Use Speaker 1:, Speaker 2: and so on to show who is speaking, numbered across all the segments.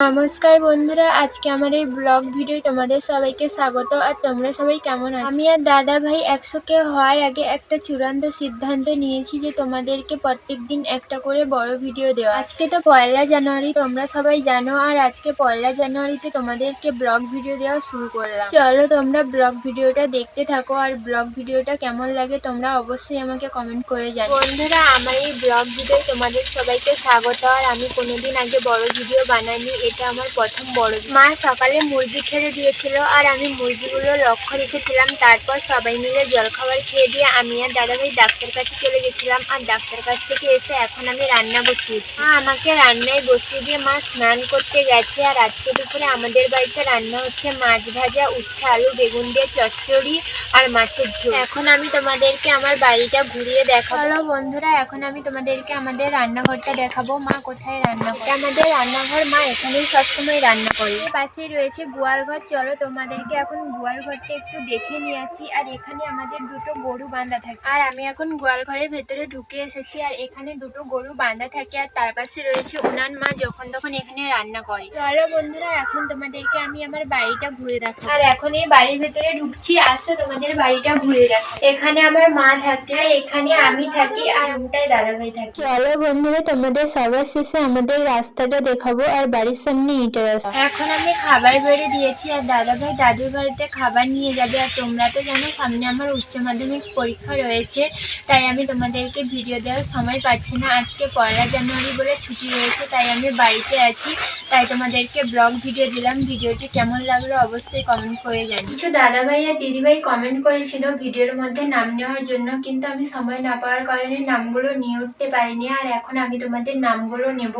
Speaker 1: নমস্কার বন্ধুরা, আজকে আমার এই ব্লগ ভিডিও তোমাদের সবাইকে স্বাগত। আর তোমরা সবাই কেমন আছো? আমি আর দাদা ভাই একশো কে হওয়ার আগে একটা চূড়ান্ত সিদ্ধান্ত নিয়েছি যে তোমাদেরকে প্রত্যেক দিন একটা করে বড় ভিডিও দেওয়া আজকে তো পয়লা জানুয়ারি, তোমরা সবাই জানো। আর আজকে পয়লা জানুয়ারিতে তোমাদেরকে ব্লগ ভিডিও দেওয়া শুরু করলাম। চলো তোমরা ব্লগ ভিডিওটা দেখতে থাকো। আর ব্লগ ভিডিওটা কেমন লাগে তোমরা অবশ্যই আমাকে কমেন্ট করে জানো বন্ধুরা, আমার এই ব্লগ ভিডিও তোমাদের সবাইকে স্বাগত। আর আমি কোনোদিন আগে বড় ভিডিও বানাইনি এটা আমার প্রথম বড় মা সকালে মুরগি ছেড়ে দিয়েছিল আর আমি মুরগিগুলো লক্ষ্য রেখেছিলাম। তারপর সবাই মিলে জলখাবার খেয়ে দিয়ে আমি আর দাদাভাই ডাক্তার কাছে চলে গেছিলাম। আর ডাক্তার কাছ থেকে এসে এখন আমি রান্না বসিয়েছি। মা আমাকে রান্নায় বসিয়ে দিয়ে মা স্নান করতে গেছে আর আজকে দুপুরে আমাদের বাড়িতে রান্না হচ্ছে মাছ ভাজা, উচ্ছে আলু, বেগুন দিয়ে চচ্চড়ি আর মাছের ঝোল। এখন আমি তোমাদেরকে আমার বাড়িটা ঘুরিয়ে দেখাবো। চলো বন্ধুরা, এখন আমি তোমাদেরকে আমাদের রান্নাঘরটা দেখাবো। মা কোথায় রান্না আমাদের রান্নাঘর মা এখানেই সবসময় রান্না করে। পাশেই রয়েছে গোয়াল ঘর। চলো তোমাদেরকে এখন গোয়াল ঘরটা একটু দেখে নিয়ে আসি। আর এখানে আমাদের দুটো গরু বাঁধা থাকে। আর আমি এখন গোয়াল ঘরের ভেতরে ঢুকে এসেছি। আর এখানে দুটো গরু বাঁধা থাকে। আর তার পাশে রয়েছে উনান মা যখন তখন এখানে রান্না করে। চলো বন্ধুরা, এখন তোমাদেরকে আমি আমার বাড়িটা ঘুরে দেখাবো। আর এখন এই বাড়ির ভেতরে ঢুকছি। আসো তোমাদের বাড়িটা ঘুরে দেখো এখানে আমার মা থাকে, আর এখানে আমি থাকি, আর ওটাই দাদা ভাই থাকি। চলো বন্ধুরা, তোমাদের সবার শেষে আমাদের রাস্তাটা দেখাবো। আর বাড়ির সামনে ইটের রাস্তা এখন আমি খাবার বেড়ে দিয়েছি আর দাদা ভাই দাদুর বাড়িতে খাবার নিয়ে যাবে আর তোমরা তো জানো সামনে আমার উচ্চ মাধ্যমিক পরীক্ষা রয়েছে তাই আমি তোমাদেরকে ভিডিও দেওয়ার সময় পাচ্ছি না। আজকে পয়লা জানুয়ারি বলে ছুটি রয়েছে তাই আমি বাড়িতে আছি তাই তোমাদেরকে ব্লগ ভিডিও দিলাম। ভিডিওটি কেমন লাগল অবশ্যই কমেন্ট করে জানি কিছু দাদা ভাই আর দিদি ভাই কমেন্ট করেছিল ভিডিওর মধ্যে নাম নেওয়ার জন্য কিন্তু আমি সময় না পাওয়ার কারণে নামগুলো নিয়ে উঠতে পারিনি আর এখন আমি তোমাদের নামগুলো নেব।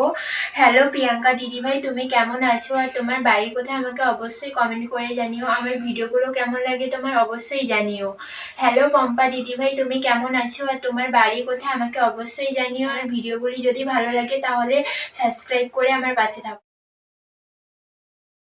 Speaker 1: হ্যালো প্রিয়াঙ্কা দিদি ভাই তুমি কেমন আছো আর তোমার বাড়ি কোথায় আমাকে অবশ্যই কমেন্ট করে জানিও। আমার ভিডিওগুলো কেমন লাগে তোমার অবশ্যই জানিও। হ্যালো পম্পা দিদি ভাই তুমি কেমন আছো আর তোমার বাড়ি কোথায় আমাকে অবশ্যই জানিও। আর ভিডিওগুলি যদি ভালো লাগে তাহলে সাবস্ক্রাইব করে আমার পাশে থাকো।